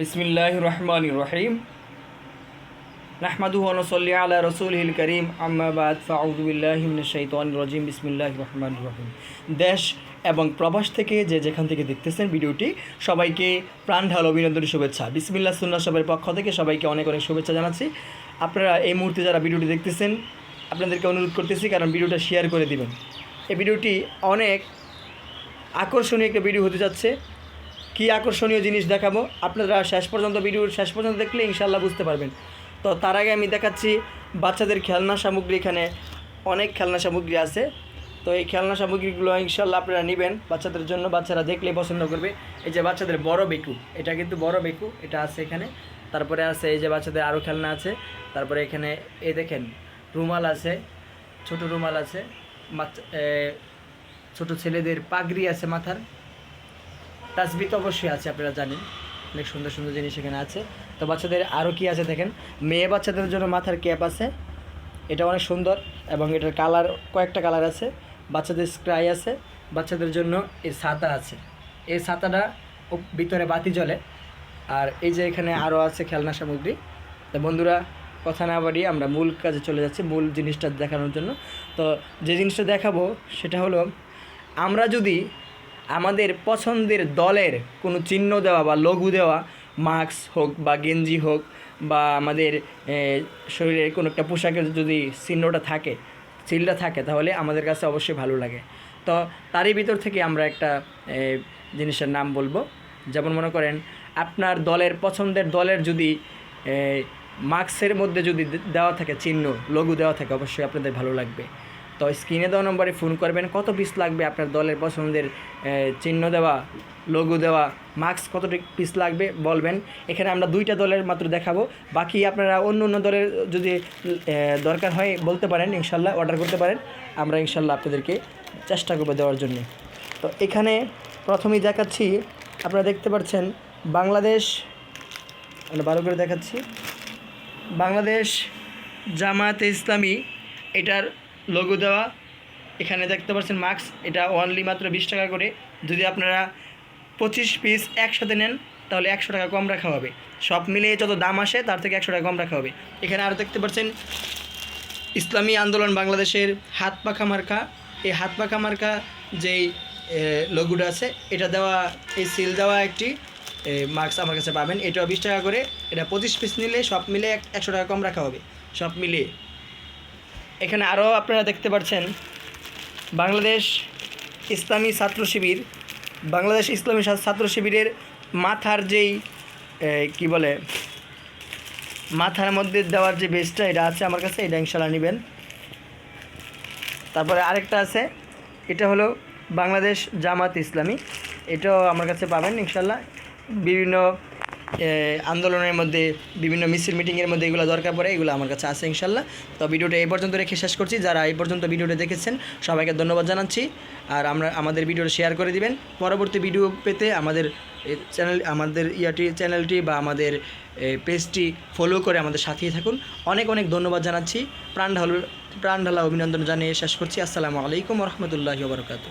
বিসমিল্লাহ রহমান রহিম নাহমাদু নসল্লি আলা রসুলহিল করিম। আম্মাবাদ ফাউদুবিল্লাহিমিন শৈতান রজিম বিসমিল্লাহ রহমান রহিম দেশ এবং প্রবাস থেকে যে যেখান থেকে দেখতেছেন ভিডিওটি, সবাইকে প্রাণ ঢাল অভিনন্দন শুভেচ্ছা। বিসমিল্লাহ সুন্না সবের পক্ষ থেকে সবাইকে অনেক অনেক শুভেচ্ছা জানাচ্ছি। আপনারা এই মুহূর্তে যারা ভিডিওটি দেখতেছেন, আপনাদেরকে অনুরোধ করতেছি কারণ ভিডিওটা শেয়ার করে দিবেন। এই ভিডিওটি অনেক আকর্ষণীয় একটা ভিডিও হতে যাচ্ছে। কি আকর্ষণীয় জিনিস দেখাবো? আপনারা শেষ পর্যন্ত ভিডিওর শেষ পর্যন্ত দেখলে ইনশাল্লাহ বুঝতে পারবেন। তো তার আগে আমি দেখাচ্ছি বাচ্চাদের খেলনা সামগ্রী এখানে অনেক খেলনা সামগ্রী আছে। তো এই খেলনা সামগ্রীগুলো ইনশাল্লাহ আপনারা নেবেন বাচ্চাদের জন্য। বাচ্চারা দেখলেই পছন্দ করবে। এই যে বাচ্চাদের বড় বেকু এটা কিন্তু বড় বেকু এটা আছে এখানে। তারপরে আছে এই যে বাচ্চাদের আরও খেলনা আছে। তারপরে এখানে এই দেখেন রুমাল আছে ছোট রুমাল আছে বাচ্চা এ, ছোট ছেলেদের পাগড়ি আছে মাথার। তাসবি তো অবশ্যই আছে, আপনারা জানেন। অনেক সুন্দর সুন্দর জিনিস এখানে আছে। তো বাচ্চাদের আরও কি আছে দেখেন? মেয়ে বাচ্চাদের জন্য মাথার ক্যাপ আছে। এটা অনেক সুন্দর এবং এটার কালার, কয়েকটা কালার আছে। বাচ্চাদের স্ক্রাই আছে। বাচ্চাদের জন্য এই ছাতা আছে। এই ছাতাটা ভিতরে বাতি জ্বলে। আর এই যে এখানে আরও আছে খেলনা সামগ্রী। তো বন্ধুরা, কথা না বাড়িয়ে আমরা মূল কাজে চলে যাচ্ছি, মূল জিনিসটা দেখানোর জন্য। তো যে জিনিসটা দেখাবো, সেটা হলো, আমরা যদি আমাদের পছন্দের দলের কোনো চিহ্ন দেওয়া বা লঘু দেওয়া, মাস্ক হোক বা গেঞ্জি হোক বা আমাদের শরীরের কোনো একটা পোশাকের যদি চিহ্নটা থাকে চিলটা থাকে, তাহলে আমাদের কাছে অবশ্যই ভালো লাগে। তো তারই ভিতর থেকে আমরা একটা জিনিসের নাম বলব। যেমন মনে করেন, আপনার দলের পছন্দের দলের যদি মাস্কের মধ্যে যদি দেওয়া থাকে চিহ্ন, লঘু দেওয়া থাকে, অবশ্যই আপনাদের ভালো লাগবে। তো স্ক্রিনে দেওয়া নম্বরে ফোন করবেন, কত পিস লাগবে আপনার দলের পছন্দের চিহ্ন দেওয়া লঘু দেওয়া মাস্ক কত পিস লাগবে বলবেন। এখানে আমরা দুইটা দলের মাত্র দেখাবো। বাকি আপনারা অন্য অন্য দলের যদি দরকার হয় বলতে পারেন, ইনশাল্লাহ অর্ডার করতে পারেন। আমরা ইনশাল্লাহ আপনাদেরকে চেষ্টা করব দেওয়ার জন্য। তো এখানে প্রথমেই দেখাচ্ছি, আপনারা দেখতে পাচ্ছেন বাংলাদেশ, আমরা ভালো করে দেখাচ্ছি। বাংলাদেশ জামায়াতে ইসলামী, এটার লোগো দেওয়া। এখানে দেখতে পাচ্ছেন মাস্ক এটা অনলি মাত্র বিশ টাকা করে। যদি আপনারা পঁচিশ পিস একসাথে নেন, তাহলে একশো টাকা কম রাখা হবে। সব মিলিয়ে যত দাম আসে, তার থেকে একশো টাকা কম রাখা হবে। এখানে আরও দেখতে পাচ্ছেন, ইসলামী আন্দোলন বাংলাদেশের হাত পাখা মার্কা। এই হাত পাখা মার্কা যেই লঘুটা আছে, এটা দেওয়া, এই সিল দেওয়া একটি মার্কস আমার কাছে পাবেন। এটাও বিশ টাকা করে। এটা পঁচিশ পিস নিলে সব মিলে একশো টাকা কম রাখা হবে। সব মিলিয়ে। এখানে আরও আপনারা দেখতে পাচ্ছেন বাংলাদেশ ইসলামী ছাত্র শিবির, বাংলাদেশ ইসলামী ছাত্র শিবিরের মাথার যেই কি বলে, মাথার মধ্যে দেওয়ার যে বেসটা এটা আছে আমার কাছে, এটা ইনশাল্লাহ নেবেন। তারপরে আরেকটা আছে, এটা হলো বাংলাদেশ জামাত ইসলামী, এটাও আমার কাছে পাবেন ইনশাল্লাহ বিভিন্ন আন্দোলনের মধ্যে, বিভিন্ন মিছিল মিটিংয়ের মধ্যে এগুলো দরকার পড়ে, এগুলো আমার কাছে আছে ইনশাল্লাহ। তো ভিডিওটা এই পর্যন্ত রেখে শেষ করছি। যারা এই পর্যন্ত ভিডিওটা দেখেছেন, সবাইকে ধন্যবাদ জানাচ্ছি। আর আমরা, আমাদের ভিডিওটা শেয়ার করে দিবেন। পরবর্তী ভিডিও পেতে আমাদের চ্যানেল আমাদের ইয়াটি চ্যানেলটি বা আমাদের পেজটি ফলো করে আমাদের সাথেই থাকুন। অনেক অনেক ধন্যবাদ জানাচ্ছি। প্রাণ ঢাল প্রাণ ঢালা অভিনন্দন জানিয়ে শেষ করছি। আসসালামু আলাইকুম রহমতুল্লাহি বারকাতু